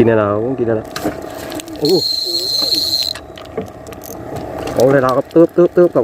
กินอะไรผมกินอะไรโอ้โอ้เลยเราก็ตึ๊บตึ๊บตึ๊บกั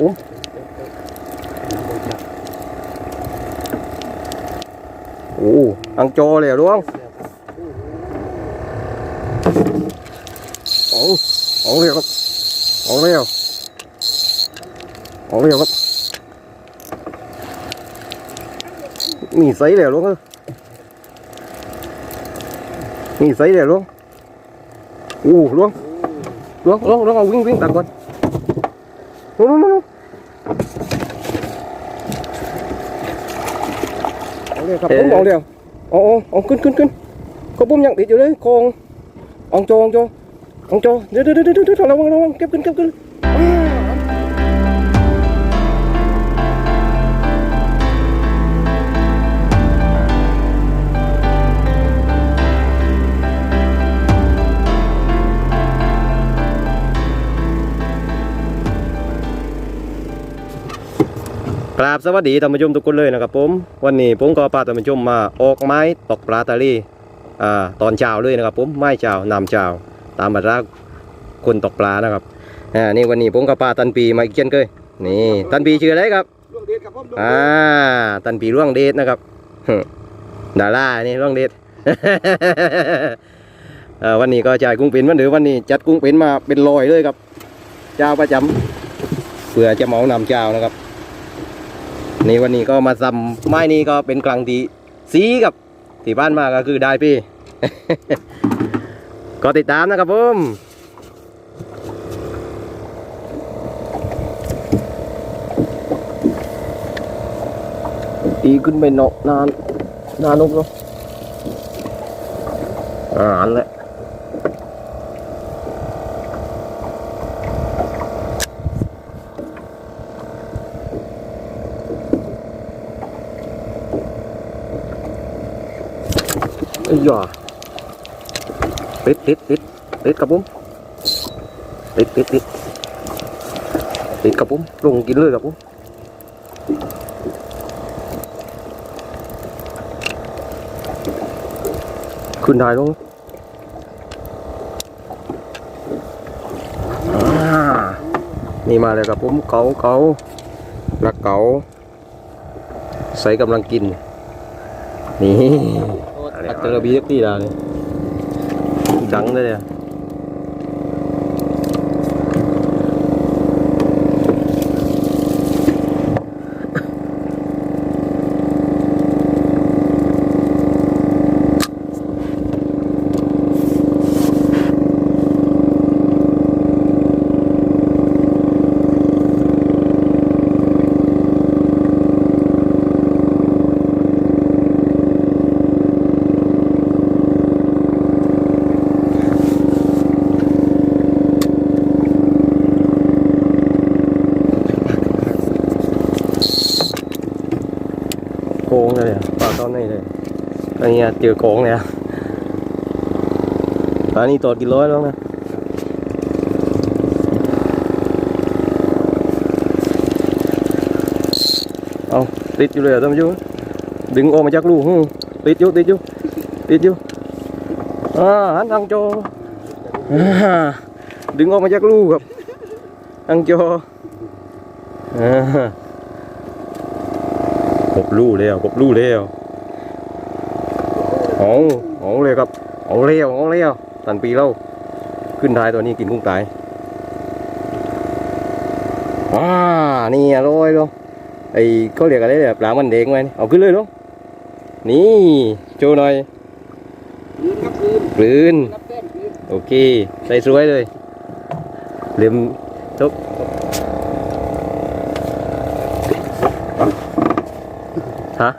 นลุงลุงลุงเอาเลยครับผมเอาเลยเอาเอาเอาขึ้นขึ้นขึ้นก็บุ้มยังติดอยู่เลยคง กราบสวัสดีท่านผู้ชมทุกคนเลยนะครับผมวันนี้ผมก็พาท่านผู้ชมมาออกไม้ตกปลาตะลีอ่าตอนเช้าเลยนะครับผมไม้เช้านำเช้าตามบรรดาคนตกปลานะครับอ่านี่วันนี้ผมกับปลาตันปีมาอีกเช่นเคยนี่ตันปีชื่ออะไรครับร่วงเดชครับผมร่วงอ่าตันปีร่วงเดชนะครับดารานี่ร่วงเดชเอ่อวันนี้ก็จ่ายกุ้งเป็นวันเดือวันนี้จัดกุ้งเป็นมาเป็นลอยเลยครับ เจ้าประจำเพื่อจะเหมานำเจ้านะครับ นี่วันนี้ก็มาซ้ำไม้นี้ก็เป็นกลางตีสีกับที่บ้านมาก็คือได้พี่ ก็ติดตามนะครับผมตีขึ้นไปเนาะนานนานนุกเนาะอ่านแหละ ไอ้ยาติดติดติดติดกับผมติดติดติดติดกับผมลงกินเลยกับผมขึ้นได้ลงอ่านี่มาเลยกับผมเกาเกาลักเกาใส่กำลังกิน นี่ อัตตระบีที่ดาเลยดังเลยเนี่ยโกงเลยเนี่ยปลาต อนนี้เลยอันนี้เจอโกงเนี่ยปลานี่ตัวกี่ร้อยแล้วนะเอาติดอยู่เลยเหรอท่านผู้ชมดึงออกมาจากลูกหึติดอยู่ติดอยู่ติดอยู่อ่าหันทางโจดึงออกมาจากลูกครับทางโจอ่ากบลู่แล้วกบลู่แล้ว เอาเอาเลยครับเอาเลี้ยวเอาเลี้ยวตันปีแล้วขึ้นท้ายตัวนี้กินกุ้งตายว้านี่อร่อยลูกไอ้เขาเรียกอะไรเนี่ยปลามันเด้งไว้เอาขึ้นเลยลูกนี่โชว์หน่อยคืนครับคืนปลืนรับแต้มคืนโอเคใส่สวยเลยเลียมทุกฮะ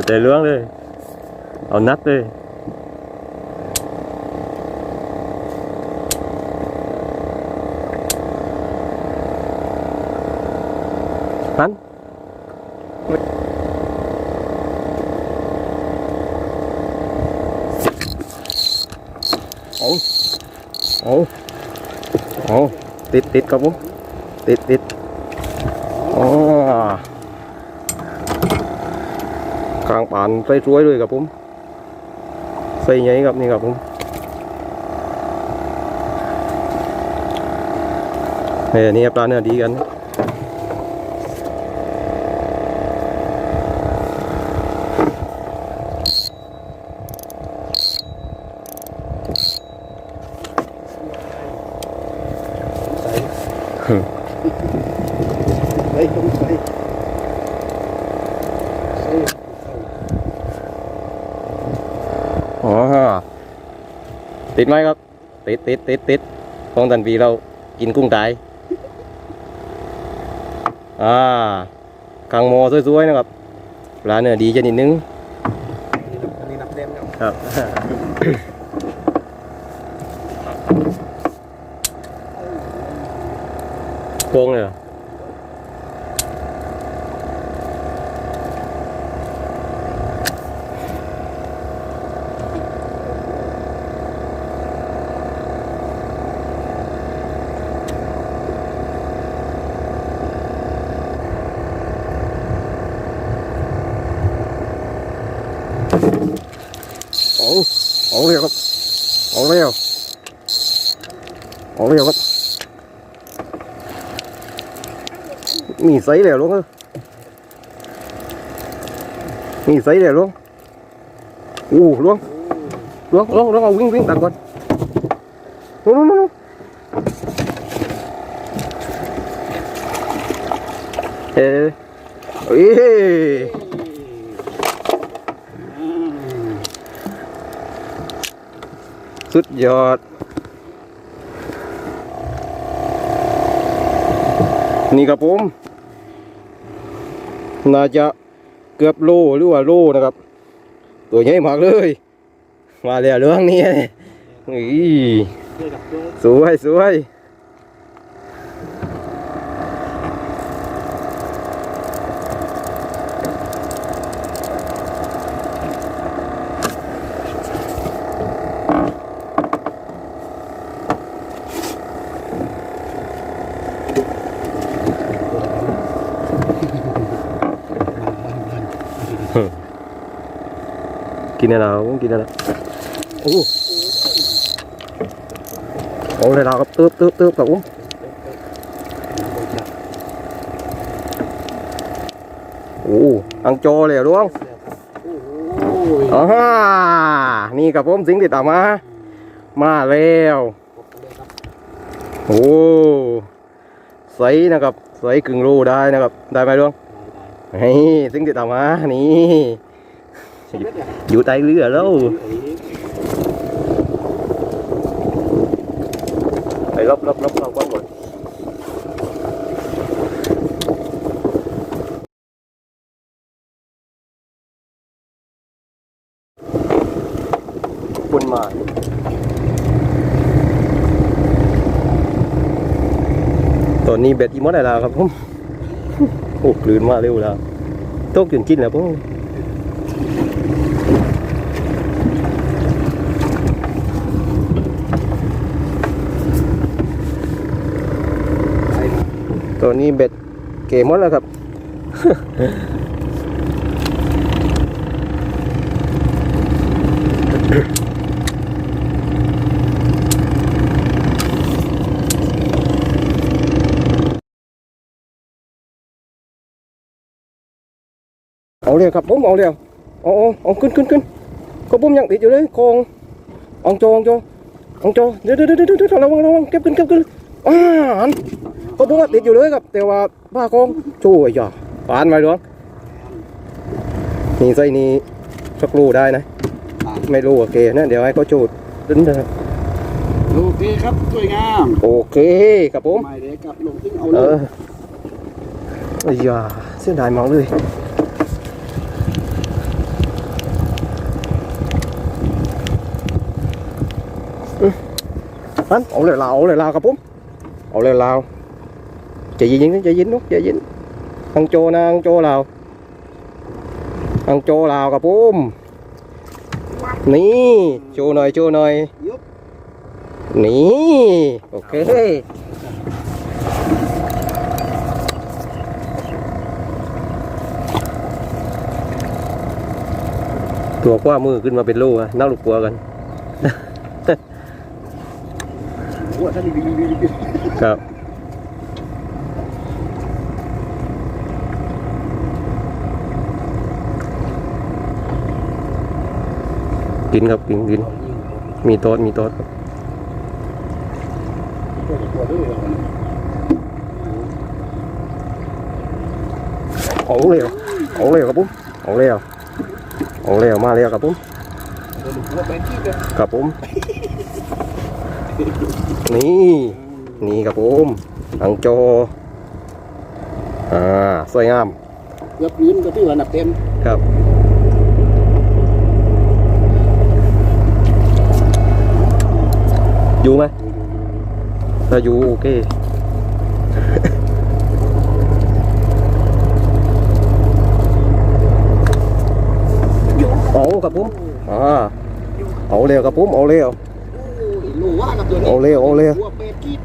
แต่ใจล้วงเลย เอานัดเลยนันเอาเอาเอาติดติดครับผม ติดติดอ๋ อกลางป่านไปสวยเลยครับผม ใส่ใหญ่ครับนี่ครับผมเฮ้ยนี่ปลาเนื้อดีกันใส่ใส่ต้องใส่ใส่ อ๋อ ติดไหมครับ ติดติดติดติดของตันปีเรากินกุ้งตาย อ่าคังโมสวยๆนะครับปลาเนื้อดีจะนิดนึงอันนี้นับเต็มครับครับโกงเลยเหรอเอา เอาเลยครับเอาเลยเอาเอาเลยครับมีไซส์แล้วลุงเออมีไซส์แล้วลุงอู้ลุงลุงลุงลุงเอาวิ่งวิ่งตัดก่อนลุงลุงลุงเฮ้ยเอ้ย อืม สุดยอด นี่ครับผม น่าจะเกือบโลหรือว่าโลนะครับ ตัวใหญ่มากเลย มาแล้วเรื่องนี้นี่สวยสวย กินอะไรเรากินอะไรโอ้โอ้เลยเราครับตึ๊บตึ๊บตึ๊บกับอุ้มโอ้อังโจเลยเหรอลุงโอ้โหอ่านี่กับผมสิ่งที่ตามมา มาแล้วโอ้ใสนะครับใสกึ่งโลได้นะครับ ได้ไหมลุงนี่สิ่งที่ตามมา นี่ อยู่ใต้เรือแล้วไปลบลบลบเราก่อนก่อนบนมาตอนนี้เบ็ดอีมดอะไรครับผมโอ้กลืนมาเร็วแล้วโต๊ะกินกินแล้วผม ตัวนี้เบ็ดเก๋หมดแล้วครับ เอาเร็วครับผมเอาเร็วเอาเอาเอาขึ้นขึ้นขึ้นก็ผมยังติดอยู่เลยคงองโจองโจองโจเดี๋ยวเดี๋ยวเดี๋ยวเดี๋ยวระวังระวังเก็บขึ้นเก็บขึ้นอ่า หันก็ผมว่าติดอยู่เลยครับ แต่ว่าบ้าคงช่วยอย่าปานไว้ดวงนี่ไส้นี้สักรูได้นะ ไม่รู้โอเคนะเดี๋ยวให้เขาจูดดึงนะครับโอเคครับสวยงามโอเคครับผมไม่ได้กลับลงทิ้งเอาเอเลยอไอ้ยาเสียดายมากเลยอืมอันเอาเลยลาวเอาเลยลาวครับผมเอาเลยลาว ใจเย็นๆนะใจเย็นนุ๊กใจเย็นอังโจนะอังโจลาวอังโจลาวครับผมนี่โจหน่อยโจหน่อยยุบนี่โอเคตัวกว้ามือขึ้นมาเป็นลูกอะน่าลูกกลัวกันโอ้ท่านดีดีดีดีครับ กินครับกินกินมีโต๊ดมีโต๊ดครับตัวตัวด้วยเหรอของเร็วของเร็วครับผมของเร็วของเร็วมาเร็วครับผมเดี๋ยวหัวไปที่กันครับผมนี่นี่ครับผมหลังโจอ่าสวยงามเกือบพื้นก็ที่ว่านับเต็มครับ อยู่ไหมถ้าอยู่โอเคเอาครับผมอ่าเอาเร็วครับผมเอาเร็วโอ้ยรู้ว่ากับตัวนี้เอาเร็วเอาเร็วหัวเป็ดคิด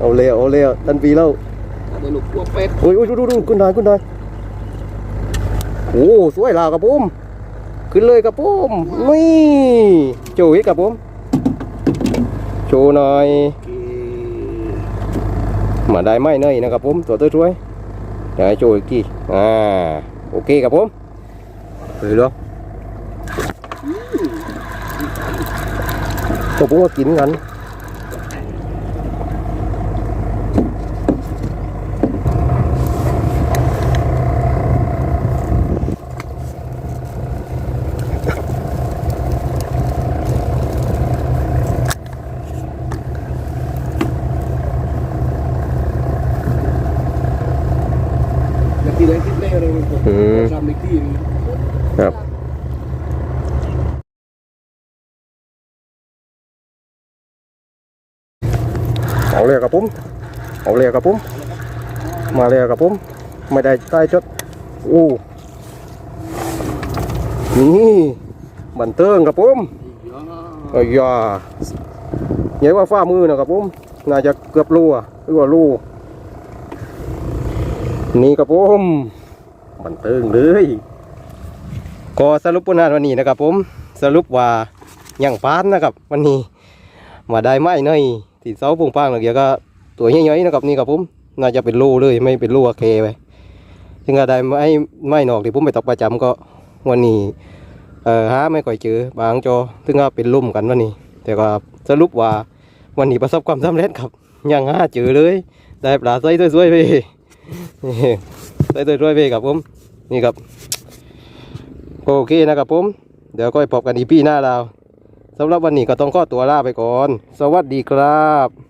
เอาเร็วเอาเร็วทันปีแล้วเดี๋ยวลูกหัวเป็ดโอ้ยโอ้ยดูดูดูขึ้นได้ขึ้นได้โอ้สวยลาวครับผมขึ้นเลยครับผมนี่โจยครับผม โชว์หน่อยโอเคมาได้ไหมเนยนะครับผมตัวตัวช่วยเดี๋ยวให้โชว์อีกทีอ่าโอเคครับผมเฮ้ยลูกตัวผมก็กินกัน อยากที่ไหนที่ไหนเราอืม ทำอีกที่หนึงครับเอาเลยครับผมเอาเลยครับผมมาเลยครับผมไม่ได้ใต้จดโอ้นี่บันเทิงครับผมเดี๋ยวเอ้ยยาใหญ่กว่าฝ่ามือนะครับผมน่าจะเกือบรูอะหรือว่ารูนี่ครับผม บันเทิงเลยก็สรุปผลงานวันนี้นะครับ ผมสรุปว่ายังพานนะครับ วันนี้มาได้ไม้หน่อยที่เสาปุ่งปังเกี่ยวก็ตัวใหญ่ๆนะครับนี่ครับผมน่าจะเป็นรูเลยไม่เป็นรูอะเคไปถึงก็ได้ไม้ไม้นอกที่ผมไปตกประจำก็วันนี้เอ่อหาไม่ค่อยเจอบางจอถึงว่าเป็นลุ่มกันวันนี้ แต่ก็สรุปว่าวันนี้ประสบความสำเร็จครับยังหาเจอเลย ได้ปลาไส้สวยๆไป ไส้สวยไปครับผมนี่ครับโอเคนะครับผม เดี๋ยวก็ไปพบกันอีพีหน้าเราสำหรับวันนี้ก็ต้องข้อตัวลาไปก่อน สวัสดีครับ